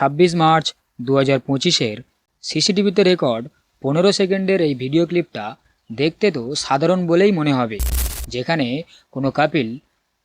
ছাব্বিশ মার্চ দু হাজার পঁচিশের সিসিটিভিতে রেকর্ড পনেরো সেকেন্ডের এই ভিডিও ক্লিপটা দেখতে তো সাধারণ বলেই মনে হবে, যেখানে কোনো কাপিল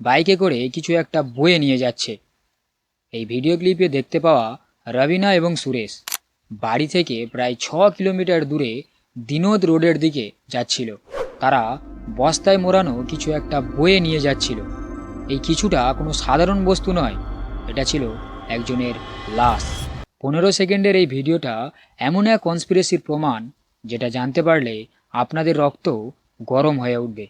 বাইকে করে কিছু একটা বয়ে নিয়ে যাচ্ছে। এই ভিডিও ক্লিপে দেখতে পাওয়া রবিনা এবং সুরেশ বাড়ি থেকে প্রায় ছ কিলোমিটার দূরে দিনোদ রোডের দিকে যাচ্ছিল। তারা বস্তায় মোড়ানো কিছু একটা বয়ে নিয়ে যাচ্ছিল। এই কিছুটা কোনো সাধারণ বস্তু নয়, এটা ছিল একজনের লাশ। পনেরো সেকেন্ডের এই ভিডিওটা এমন এক কনস্পিরেসির প্রমাণ যেটা জানতে পারলে আপনাদের রক্ত গরম হয়ে উঠবে।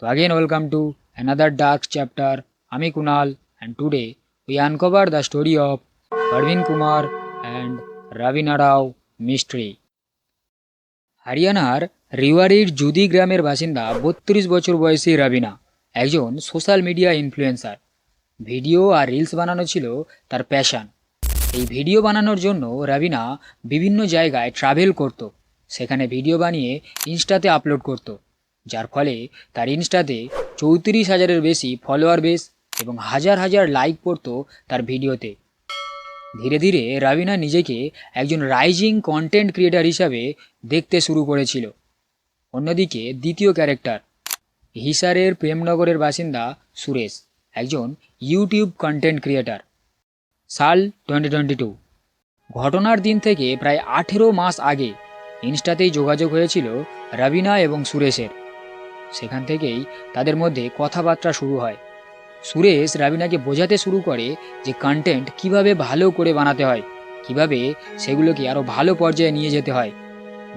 তো again welcome to another dark chapter আমি Kunal and today we uncover the story of Arvind Kumar and Rabina Rao mystery হরিয়ানার রিওয়ারির জুদি গ্রামের বাসিন্দা বত্রিশ বছর বয়সী রাবিনা একজন সোশ্যাল মিডিয়া ইনফ্লুয়েন্সার ভিডিও আর রিলস বানানো ছিল তার প্যাশান এই ভিডিও বানানোর জন্য রাবিনা বিভিন্ন জায়গায় ট্রাভেল করত। সেখানে ভিডিও বানিয়ে ইনস্টাতে আপলোড করত। যার ফলে তার ইনস্টাতে চৌত্রিশ হাজারের বেশি ফলোয়ার বেস এবং হাজার হাজার লাইক পড়ত তার ভিডিওতে। ধীরে ধীরে রাবিনা নিজেকে একজন রাইজিং কন্টেন্ট ক্রিয়েটার হিসাবে দেখতে শুরু করেছিল। অন্যদিকে দ্বিতীয় ক্যারেক্টার হিসারের প্রেমনগরের বাসিন্দা সুরেশ। একজন ইউটিউব কন্টেন্ট ক্রিয়েটার সাল টোয়েন্টি টোয়েন্টি টু ঘটনার দিন থেকে প্রায় আঠেরো মাস আগে ইনস্টাতেই যোগাযোগ হয়েছিল রাবিনা এবং সুরেশের। সেখান থেকেই তাদের মধ্যে কথাবার্তা শুরু হয়। সুরেশ রাবিনাকে বোঝাতে শুরু করে যে কন্টেন্ট কীভাবে ভালো করে বানাতে হয়, কীভাবে সেগুলোকে আরও ভালো পর্যায়ে নিয়ে যেতে হয়।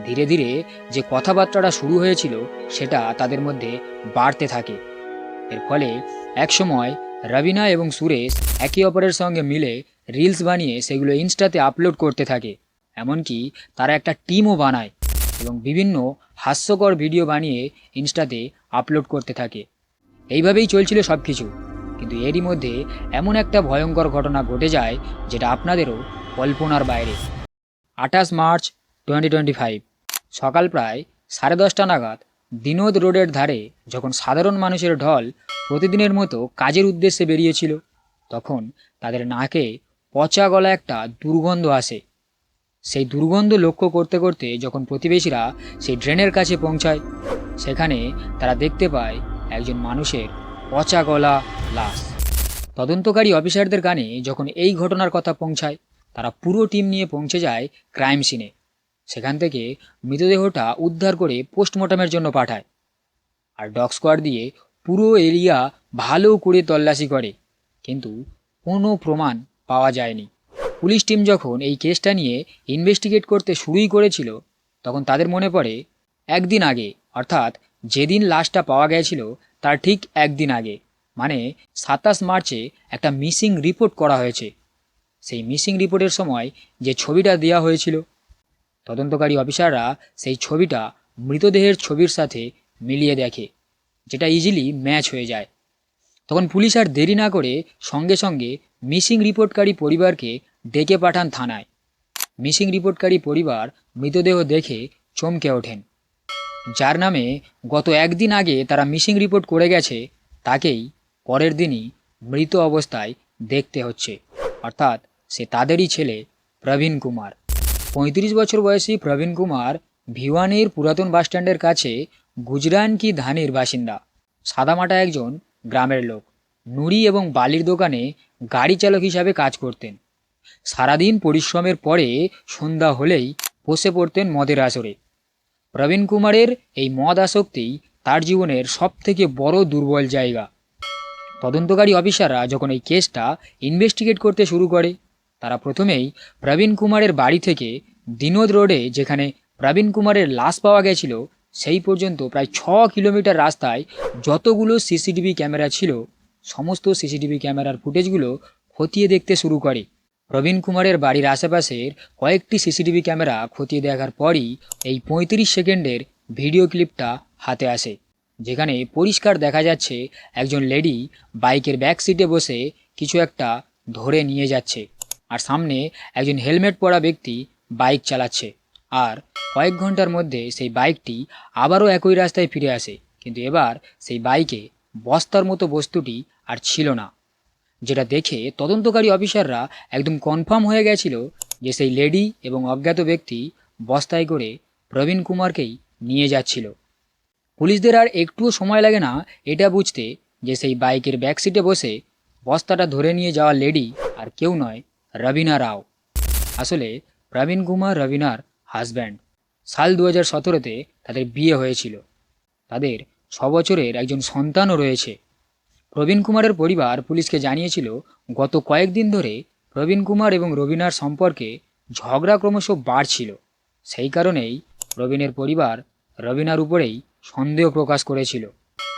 ধীরে ধীরে যে কথাবার্তাটা শুরু হয়েছিল, সেটা তাদের মধ্যে বাড়তে থাকে। এর ফলে একসময় রবিনা এবং সুরেশ একে অপরের সঙ্গে মিলে রিলস বানিয়ে সেগুলো ইনস্টাতে আপলোড করতে থাকে। এমনকি তারা একটা টিমও বানায় এবং বিভিন্ন হাস্যকর ভিডিও বানিয়ে ইনস্টাতে আপলোড করতে থাকে। এইভাবেই চলছিল সব কিছু কিন্তু এরই মধ্যে এমন একটা ভয়ঙ্কর ঘটনা ঘটে যায় যেটা আপনাদেরও কল্পনার বাইরে। আঠাশ মার্চ, টোয়েন্টি টোয়েন্টি ফাইভ। সকাল প্রায় সাড়ে দশটা নাগাদ বিনোদ রোডের ধারে যখন সাধারণ মানুষের ঢল প্রতিদিনের মতো কাজের উদ্দেশ্যে বেরিয়েছিল, তখন তাদের নাকে পচা গলা একটা দুর্গন্ধ আসে। সেই দুর্গন্ধ লক্ষ্য করতে করতে যখন প্রতিবেশীরা সেই ড্রেনের কাছে পৌঁছায়, সেখানে তারা দেখতে পায় একজন মানুষের পচা গলা লাশ। তদন্তকারী অফিসারদের কানে যখন এই ঘটনার কথা পৌঁছায়, তারা পুরো টিম নিয়ে পৌঁছে যায় ক্রাইম সিনে। সেখান থেকে মৃতদেহটা উদ্ধার করে পোস্টমর্টমের জন্য পাঠায় আর ডগ স্কোয়াড দিয়ে পুরো এরিয়া ভালো করে তল্লাশি করে। কিন্তু কোনো প্রমাণ পাওয়া যায়নি। পুলিশ টিম যখন এই কেসটা নিয়ে ইনভেস্টিগেট করতে শুরুই করেছিল, তখন তাদের মনে পড়ে, একদিন আগে, অর্থাৎ যেদিন লাশটা পাওয়া গিয়েছিল তার ঠিক একদিন আগে মানে সাতাশ মার্চে একটা মিসিং রিপোর্ট করা হয়েছে। সেই মিসিং রিপোর্টের সময় যে ছবিটা দেওয়া হয়েছিল তদন্তকারী অফিসাররা সেই ছবিটা মৃতদেহের ছবির সাথে মিলিয়ে দেখে, যেটা ইজিলি ম্যাচ হয়ে যায়। তখন পুলিশ আর দেরি না করে সঙ্গে সঙ্গে মিসিং রিপোর্টকারী পরিবারকে ডেকে পাঠান থানায়। মিসিং রিপোর্টকারী পরিবার মৃতদেহ দেখে চমকে ওঠেন। যার নামে গত একদিন আগে তারা মিসিং রিপোর্ট করে গেছে, তাকেই পরের দিনই মৃত অবস্থায় দেখতে হচ্ছে। অর্থাৎ সে তাদেরই ছেলে প্রবীণ কুমার। পঁয়ত্রিশ বছর বয়সী প্রবীণ কুমার ভিওয়ানির পুরাতন বাসস্ট্যান্ডের কাছে গুজরান কি ধানের বাসিন্দা। সাদামাটা একজন গ্রামের লোক। নুড়ি এবং বালির দোকানে গাড়ি চালক হিসাবে কাজ করতেন। সারাদিন পরিশ্রমের পরে সন্ধ্যা হলেই বসে পড়তেন মদের আসরে। প্রবীণ কুমারের এই মদ আসক্তি তার জীবনের সবথেকে বড় দুর্বল জায়গা। তদন্তকারী অফিসাররা যখন এই কেসটা ইনভেস্টিগেট করতে শুরু করে, তারা প্রথমেই প্রবীণ কুমারের বাড়ি থেকে দিনোদ রোডে যেখানে প্রবীণ কুমারের লাশ পাওয়া গেছিল, সেই পর্যন্ত প্রায় ছ কিলোমিটার রাস্তায় যতগুলো সিসিটিভি ক্যামেরা ছিল, সমস্ত সিসিটিভি ক্যামেরার ফুটেজগুলো খতিয়ে দেখতে শুরু করে। প্রবীণ কুমারের বাড়ির আশেপাশের কয়েকটি সিসিটিভি ক্যামেরা খতিয়ে দেখার পরই এই পঁয়ত্রিশ সেকেন্ডের ভিডিও ক্লিপটা হাতে আসে, যেখানে পরিষ্কার দেখা যাচ্ছে একজন লেডি বাইকের ব্যাক সিটে বসে কিছু একটা ধরে নিয়ে যাচ্ছে। আর সামনে একজন হেলমেট পরা ব্যক্তি বাইক চালাচ্ছে। আর কয়েক ঘণ্টার মধ্যে সেই বাইকটি আবারও একই রাস্তায় ফিরে আসে। কিন্তু এবার সেই বাইকে বস্তার মতো বস্তুটি আর ছিল না। যেটা দেখে তদন্তকারী অফিসাররা একদম কনফার্ম হয়ে গেছিল যে সেই লেডি এবং অজ্ঞাত ব্যক্তি বস্তায় করে প্রবীণ কুমারকেই নিয়ে যাচ্ছিল। পুলিশদের আর একটুও সময় লাগে না এটা বুঝতে যে সেই বাইকের ব্যাকসিটে বসে বস্তাটা ধরে নিয়ে যাওয়া লেডি আর কেউ নয়, রবিনা রাও। আসলে প্রবীণ কুমার রবিনার হাজব্যান্ড সাল দু হাজার সতেরোতে তাদের বিয়ে হয়েছিল। তাদের ছ বছরের একজন সন্তানও রয়েছে। প্রবীণ কুমারের পরিবার পুলিশকে জানিয়েছিল, গত কয়েকদিন ধরে প্রবীণ কুমার এবং রবিনার সম্পর্কে ঝগড়া ক্রমশ বাড়ছিল। সেই কারণেই প্রবীণের পরিবার রবিনার উপরেই সন্দেহ প্রকাশ করেছিল।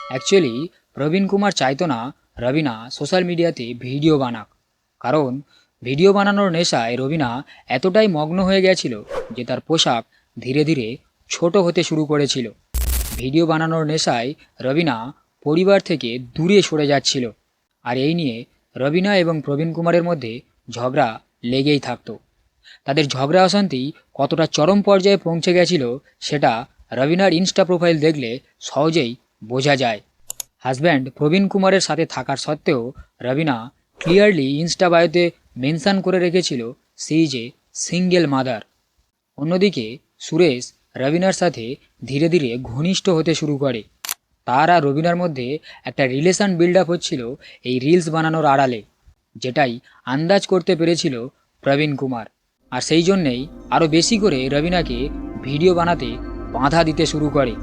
অ্যাকচুয়ালি প্রবীণ কুমার চাইতো না রবিনা সোশ্যাল মিডিয়াতে ভিডিও বানাক, কারণ ভিডিও বানানোর নেশায় রবিনা এতটাই মগ্ন হয়ে গেছিল যে তার পোশাক ধীরে ধীরে ছোট হতে শুরু করেছিল। ভিডিও বানানোর নেশায় রবিনা পরিবার থেকে দূরে সরে যাচ্ছিল আর এই নিয়ে রবিনা এবং প্রবীণ কুমারের মধ্যে ঝগড়া লেগেই থাকতো। তাদের ঝগড়া অশান্তি কতটা চরম পর্যায়ে পৌঁছে গেছিল সেটা রবিনার ইনস্টা প্রোফাইল দেখলে সহজেই বোঝা যায়। হাজব্যান্ড প্রবীণ কুমারের সাথে থাকার সত্ত্বেও রবিনা ক্লিয়ারলি ইনস্টা বায়োতে মেনশন করে রেখেছিল সি যে সিঙ্গেল মাদার। অন্যদিকে সুরেশ রবিনার সাথে ধীরে ধীরে ঘনিষ্ঠ হতে শুরু করে। তার আর রবিনার মধ্যে একটা রিলেশন বিল্ড আপ হচ্ছিল এই রিলস বানানোর আড়ালে, যেটাই আন্দাজ করতে পেরেছিল প্রবীণ কুমার। আর সেই জন্যেই আরও বেশি করে রবিনাকে ভিডিও বানাতে বাঁধা দিতে শুরু করে।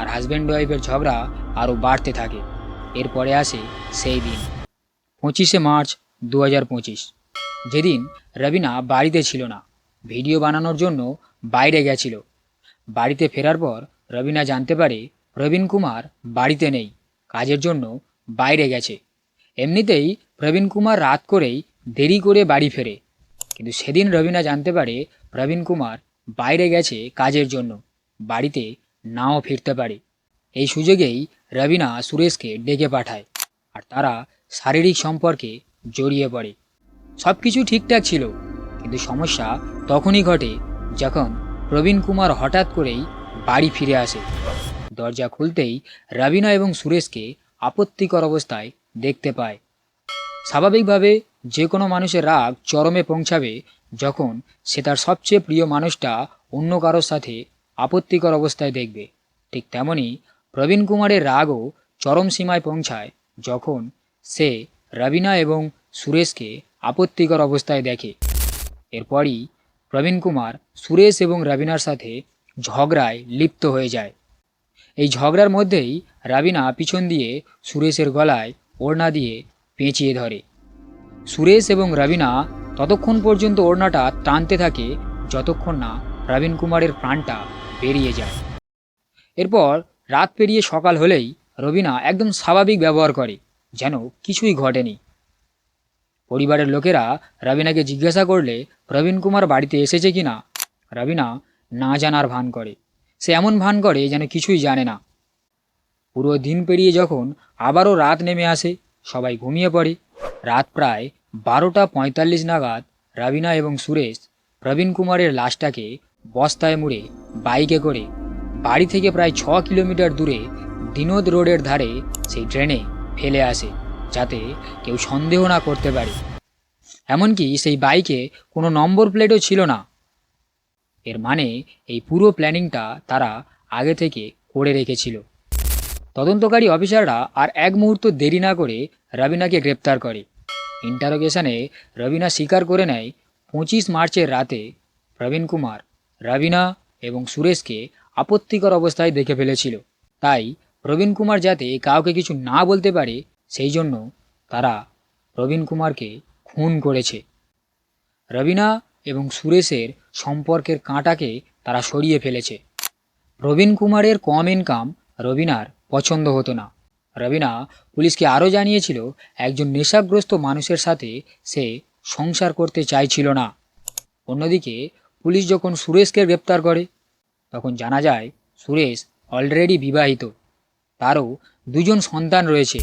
আর হাজব্যান্ড ওয়াইফের ঝগড়া আরও বাড়তে থাকে। এরপরে আসে সেই দিন, পঁচিশে মার্চ দু হাজার পঁচিশ। যেদিন রবিনা বাড়িতে ছিল না, ভিডিও বানানোর জন্য বাইরে গেছিল। বাড়িতে ফেরার পর রবিনা জানতে পারে প্রবীণ কুমার বাড়িতে নেই, কাজের জন্য বাইরে গেছে। এমনিতেই প্রবীণ কুমার রাত করেই দেরি করে বাড়ি ফেরে। কিন্তু সেদিন রবিনা জানতে পারে প্রবীণ কুমার বাইরে গেছে কাজের জন্য, বাড়িতে নাও ফিরতে পারে। এই সুযোগেই রবিনা সুরেশকে ডেকে পাঠায়, আর তারা শারীরিক সম্পর্কে জড়িয়ে পড়ে। সব কিছু ঠিকঠাক ছিল, কিন্তু সমস্যা তখনই ঘটে যখন প্রবীণ কুমার হঠাৎ করেই বাড়ি ফিরে আসে। দরজা খুলতেই রবিনা এবং সুরেশকে আপত্তিকর অবস্থায় দেখতে পায়। স্বাভাবিকভাবে যে কোনো মানুষের রাগ চরমে পৌঁছাবে যখন সে তার সবচেয়ে প্রিয় মানুষটা অন্য কারোর সাথে আপত্তিকর অবস্থায় দেখবে। ঠিক তেমনই প্রবীণ কুমারের রাগও চরম সীমায় পৌঁছায় যখন সে রবিনা এবং সুরেশকে আপত্তিকর অবস্থায় দেখে। এরপরই প্রবীণ কুমার সুরেশ এবং রবিনার সাথে ঝগড়ায় লিপ্ত হয়ে যায়। এই ঝগড়ার মধ্যেই রাবিনা পিছন দিয়ে সুরেশের গলায় ওড়না দিয়ে পেঁচিয়ে ধরে। সুরেশ এবং রবিনা ততক্ষণ পর্যন্ত ওড়নাটা টানতে থাকে যতক্ষণ না প্রবীণ কুমারের প্রাণটা বেরিয়ে যায়। এরপর রাত পেরিয়ে সকাল হলেই রবিনা একদম স্বাভাবিক ব্যবহার করে। যেন কিছুই ঘটেনি। পরিবারের লোকেরা রবিনাকে জিজ্ঞাসা করলে, প্রবীণ কুমার বাড়িতে এসেছে কি না? রবিনা না জানার ভান করে। সে এমন ভান করে যেন কিছুই জানে না। পুরো দিন পেরিয়ে যখন আবারও রাত নেমে আসে, সবাই ঘুমিয়ে পড়ে। রাত প্রায় বারোটা পঁয়তাল্লিশ নাগাদ রবিনা এবং সুরেশ প্রবীণ কুমারের লাশটাকে বস্তায় মুড়ে বাইকে করে বাড়ি থেকে প্রায় ছ কিলোমিটার দূরে দিনোদ রোডের ধারে সেই ট্রেনে ফেলে আসে, যাতে কেউ সন্দেহ না করতে পারে। এমনকি সেই বাইকে কোনো নম্বর প্লেটও ছিল না। এর মানে এই পুরো প্ল্যানিংটা তারা আগে থেকে করে রেখেছিল। তদন্তকারী অফিসাররা আর এক মুহূর্ত দেরি না করে রবিনাকে গ্রেপ্তার করে। ইন্টারোগেশনে রবিনা স্বীকার করে নেয়, পঁচিশ মার্চের রাতে প্রবীণ কুমার, রবিনা এবং সুরেশকে আপত্তিকর অবস্থায় দেখে ফেলেছিল। তাই প্রবীণ কুমার যাতে কাউকে কিছু না বলতে পারে, সেই জন্য তারা প্রবীণ কুমারকে খুন করেছে। রবিনা এবং সুরেশের সম্পর্কের কাঁটাকে তারা সরিয়ে ফেলেছে। প্রবীণ কুমারের কম ইনকাম রবিনার পছন্দ হতো না। রবিনা পুলিশকে আরও জানিয়েছিল, একজন নেশাগ্রস্ত মানুষের সাথে সে সংসার করতে চাইছিল না। অন্যদিকে পুলিশ যখন সুরেশকে গ্রেপ্তার করে, তখন জানা যায় সুরেশ অলরেডি বিবাহিত। তারও দুজন সন্তান রয়েছে।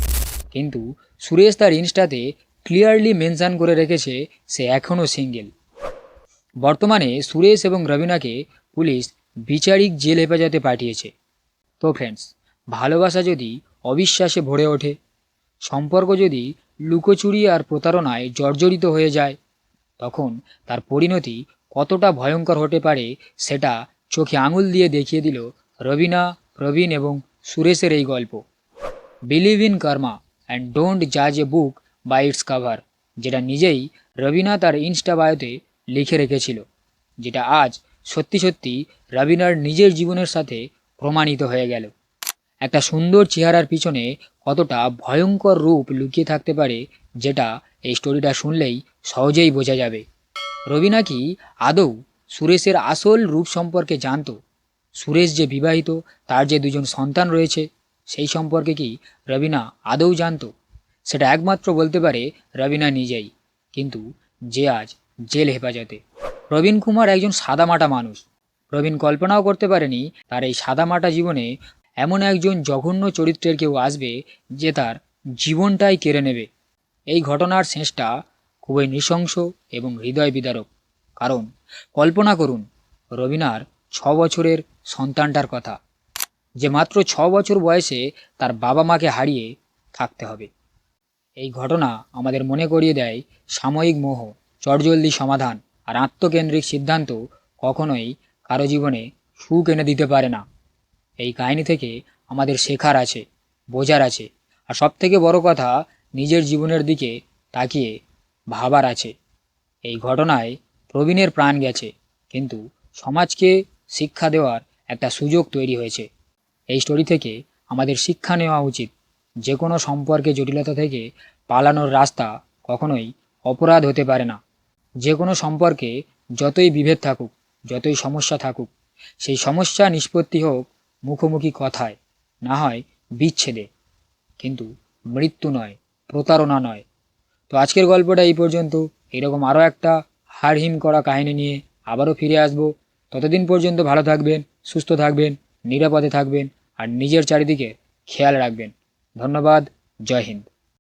কিন্তু সুরেশ তার ইনস্টাতে ক্লিয়ারলি মেনশন করে রেখেছে সে এখনও সিঙ্গেল। বর্তমানে সুরেশ এবং রবিনাকে পুলিশ বিচারিক জেল হেফাজতে পাঠিয়েছে। তো ফ্রেন্ডস ভালোবাসা যদি অবিশ্বাসে ভরে ওঠে, সম্পর্ক যদি লুকোচুরি আর প্রতারণায় জর্জরিত হয়ে যায়, তখন তার পরিণতি কতটা ভয়ঙ্কর হতে পারে সেটা চোখে আঙুল দিয়ে দেখিয়ে দিল রবিনা, প্রবীণ এবং সুরেশের এই গল্প। Believe in karma and don't জাজ a book by its cover যেটা নিজেই রবিনা তার ইনস্টা বায়োতে লিখে রেখেছিল, যেটা আজ সত্যি সত্যি রবিনার নিজের জীবনের সাথে প্রমাণিত হয়ে গেল। একটা সুন্দর চেহারার পিছনে কতটা ভয়ঙ্কর রূপ লুকিয়ে থাকতে পারে, যেটা এই স্টোরিটা শুনলেই সহজেই বোঝা যাবে। রবিনা কি আদৌ সুরেশের আসল রূপ সম্পর্কে জানতো? সুরেশ যে বিবাহিত, তার যে দুজন সন্তান রয়েছে, সেই সম্পর্কে কি রবিনা আদৌ জানতো? সেটা একমাত্র বলতে পারে রবিনা নিজেই। কিন্তু যে আজ জেল হেফাজতে। প্রবীণ কুমার একজন সাদামাটা মানুষ। রবীন কল্পনাও করতে পারেনি তার এই সাদামাটা জীবনে এমন একজন জঘন্য চরিত্রের কেউ আসবে যে তার জীবনটাই কেড়ে নেবে। এই ঘটনার শেষটা খুবই নৃশংস এবং হৃদয় বিদারক। কারণ কল্পনা করুন, রবিনার ছ বছরের সন্তানটার কথা। যে মাত্র ছ বছর বয়সে তার বাবা মাকে হারিয়ে থাকতে হবে। এই ঘটনা আমাদের মনে করিয়ে দেয় সাময়িক মোহ, চটজলদি সমাধান আর আত্মকেন্দ্রিক সিদ্ধান্ত কখনোই কারও জীবনে সুখ এনে দিতে পারে না। এই কাহিনী থেকে আমাদের শেখার আছে, বোঝার আছে আর সবথেকে বড় কথা নিজের জীবনের দিকে তাকিয়ে ভাবার আছে। এই ঘটনায় প্রবীণের প্রাণ গেছে, কিন্তু সমাজকে শিক্ষা দেওয়ার একটা সুযোগ তৈরি হয়েছে। এই স্টোরি থেকে আমাদের শিক্ষা নেওয়া উচিত। যে কোনো সম্পর্কে জটিলতা থেকে পালানোর রাস্তা কখনোই অপরাধ হতে পারে না। যে কোনো সম্পর্কে যতই বিভেদ থাকুক, যতই সমস্যা থাকুক, সেই সমস্যা নিষ্পত্তি হোক মুখোমুখি কথায়, না হয় বিচ্ছেদে। কিন্তু মৃত্যু নয়, প্রতারণা নয়। তো আজকের গল্পটা এই পর্যন্ত। এরকম আরও একটা হাড়হিম করা কাহিনী নিয়ে আবারও ফিরে আসব। ততদিন পর্যন্ত ভালো থাকবেন, সুস্থ থাকবেন, নিরাপদে থাকবেন, আর নিজের চারিদিকে খেয়াল রাখবেন। ধন্যবাদ, জয় হিন্দ।